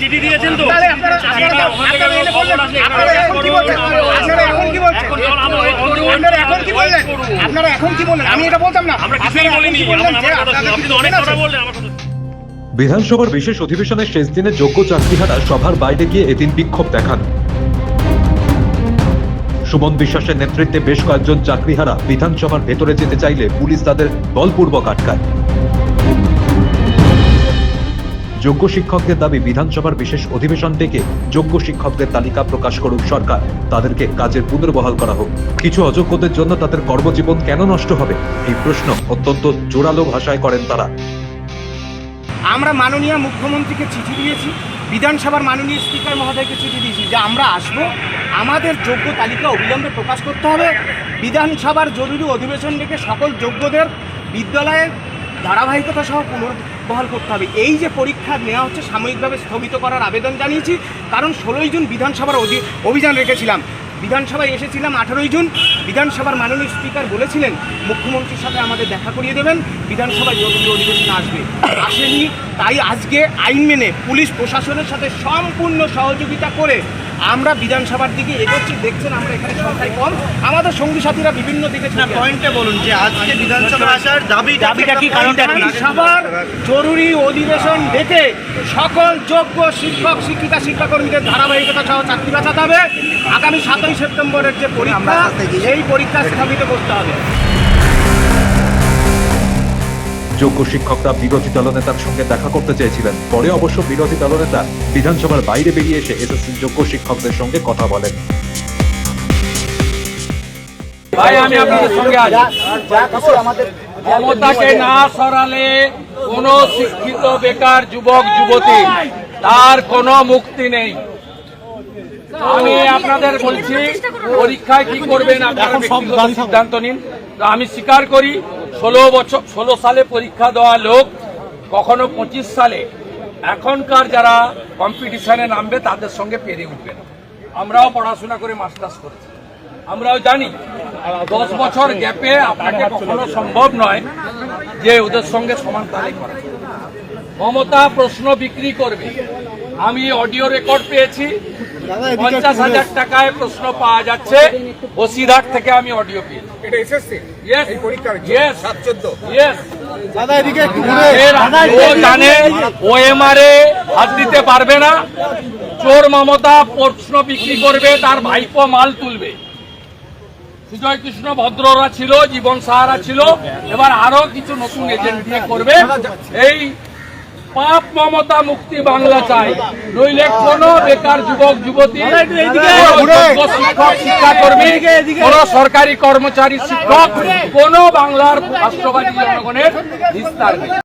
চিঠি দিয়েছেন তো আপনারা এখন কি বলছেন? আপনারা এখন কি বলছেন? এখন চল, আমরা wait করব। আপনারা এখন কি বললেন? আপনারা এখন কি বললেন? আমি এটা বলতাম না। আমরা কিছুই বলিনি অনেক কথা বললেন আমার বিধানসভার বিশেষ অধিবেশনের শেষ দিনে যোগ্য চাকরিহারা সভার বাইরে গিয়ে এদিন বিক্ষোভ দেখান সুমন বিশ্বাসের নেতৃত্বে বেশ কয়েকজন চাকরিহারা বিধানসভার ভেতরে যেতে চাইলে পুলিশ তাদের বলপূর্বক আটকায় যোগ্য শিক্ষকদের দাবি বিধানসভার বিশেষ অধিবেশন ডেকে যোগ্য শিক্ষকদের তালিকা প্রকাশ করুক সরকার। তাদেরকে কাজের পুনর্বহাল করা হোক। কিছু অযোগ্যদের জন্য তাদের কর্মজীবন কেন নষ্ট হবে? এই প্রশ্ন অত্যন্ত জোরালো ভাষায় করেন তারা। আমরা মাননীয় মুখ্যমন্ত্রীকে চিঠি দিয়েছি, বিধানসভার মাননীয় স্পিকার মহোদয়কে চিঠি দিয়েছি যে আমরা আসব, আমাদের যোগ্য তালিকা অবিলম্বে প্রকাশ করতে হবে। বিধানসভার জরুরি অধিবেশন ডেকে সকল যোগ্যদের বিদ্যালয়ের ধারাবাহিকতা সহ পুনর্বহাল করতে হবে। এই যে পরীক্ষা নেওয়া হচ্ছে, সাময়িকভাবে স্থগিত করার আবেদন জানিয়েছি। কারণ ষোলোই জুন বিধানসভার অভিযান রেখেছিলাম। বিধানসভায় এসেছিলাম আঠারোই জুন। বিধানসভার মাননীয় স্পিকার বলেছিলেন মুখ্যমন্ত্রীর সাথে আমাদের দেখা করিয়ে দেবেন বিধানসভায় জরুরি অধিবেশন আসবে। আসেনি তাই আজকে আইন মেনে পুলিশ প্রশাসনের সাথে সম্পূর্ণ সহযোগিতা করে আমরা বিধানসভার দিকে এগোচ্ছি। দেখছেন আমরা এখানে সংখ্যায় কম। আমাদের সঙ্গী সাথীরা বিভিন্ন দিকে পয়েন্টে বলুন যে আজকে বিধানসভা আসার দাবি দাবিটা কি? কারণটা কি? বিধানসভার জরুরি অধিবেশন ডেকে সকল যোগ্য শিক্ষক শিক্ষিকা শিক্ষাকর্মীদের ধারাবাহিকতা সহ চাকরি বাঁচাতে হবে। আগামী সাতই সেপ্টেম্বরের যে পরীক্ষা সেই পরীক্ষা স্থগিত করতে হবে। যোগ্য শিক্ষকরা বিরোধী দলনেতার সঙ্গে দেখা করতে চেয়েছিলেন। পরে অবশ্য বিরোধী দলনেতা বিধানসভার বাইরে বেরিয়ে এসে এসএসসি যোগ্য শিক্ষকদের সঙ্গে কথা বলেন। ভাই আমি আপনাদের সঙ্গে আছি। মমতাকে না সরালে কোন শিক্ষিত বেকার যুবক যুবতী তার কোনো মুক্তি নেই। আমি আপনাদের বলছি পরীক্ষায় কি করবেন আপনারা সিদ্ধান্ত নিন। তো আমি স্বীকার করি ষোলো বছর ষোলো সালে পরীক্ষা দেওয়া লোক কখনো পঁচিশ সালে। এখনকার যারা কম্পিটিশনে নামবে তাদের সঙ্গে পেরে উঠবে না। আমরাও পড়াশোনা করে মাস্টার্স করেছি। আমরাও জানি দশ বছর গ্যাপে আপনাকে কখনো সম্ভব নয় যে ওদের সঙ্গে সমান তালে করা। মমতা প্রশ্ন বিক্রি করবে। আমি অডিও রেকর্ড পেয়েছি। পঞ্চাশ হাজার টাকায় প্রশ্ন পাওয়া যাচ্ছে। বসিরহাট থেকে আমি অডিও পেয়েছি। এটা এসএসসি? Yes. এই পরীক্ষার সাত চোদ্দ Yes. দাদা এদিকে একটু এর ও জানে হাত দিতে পারবে না। চোর মমতা প্রশ্ন বিক্রি করবে তার ভাইপো মাল তুলবে। সুজয় কৃষ্ণ ভদ্ররা ছিল জীবন সাহারা ছিল। এবার আরও কিছু নতুন এজেন্ট করবে। এই পাপ মমতা মুক্তি বাংলা চাই। নইলে কোন বেকার যুবক যুবতী শিক্ষক শিক্ষাকর্মী কোন সরকারি কর্মচারী শিক্ষক কোন বাংলার রাষ্ট্রবাদী জনগণের বিস্তার নেই।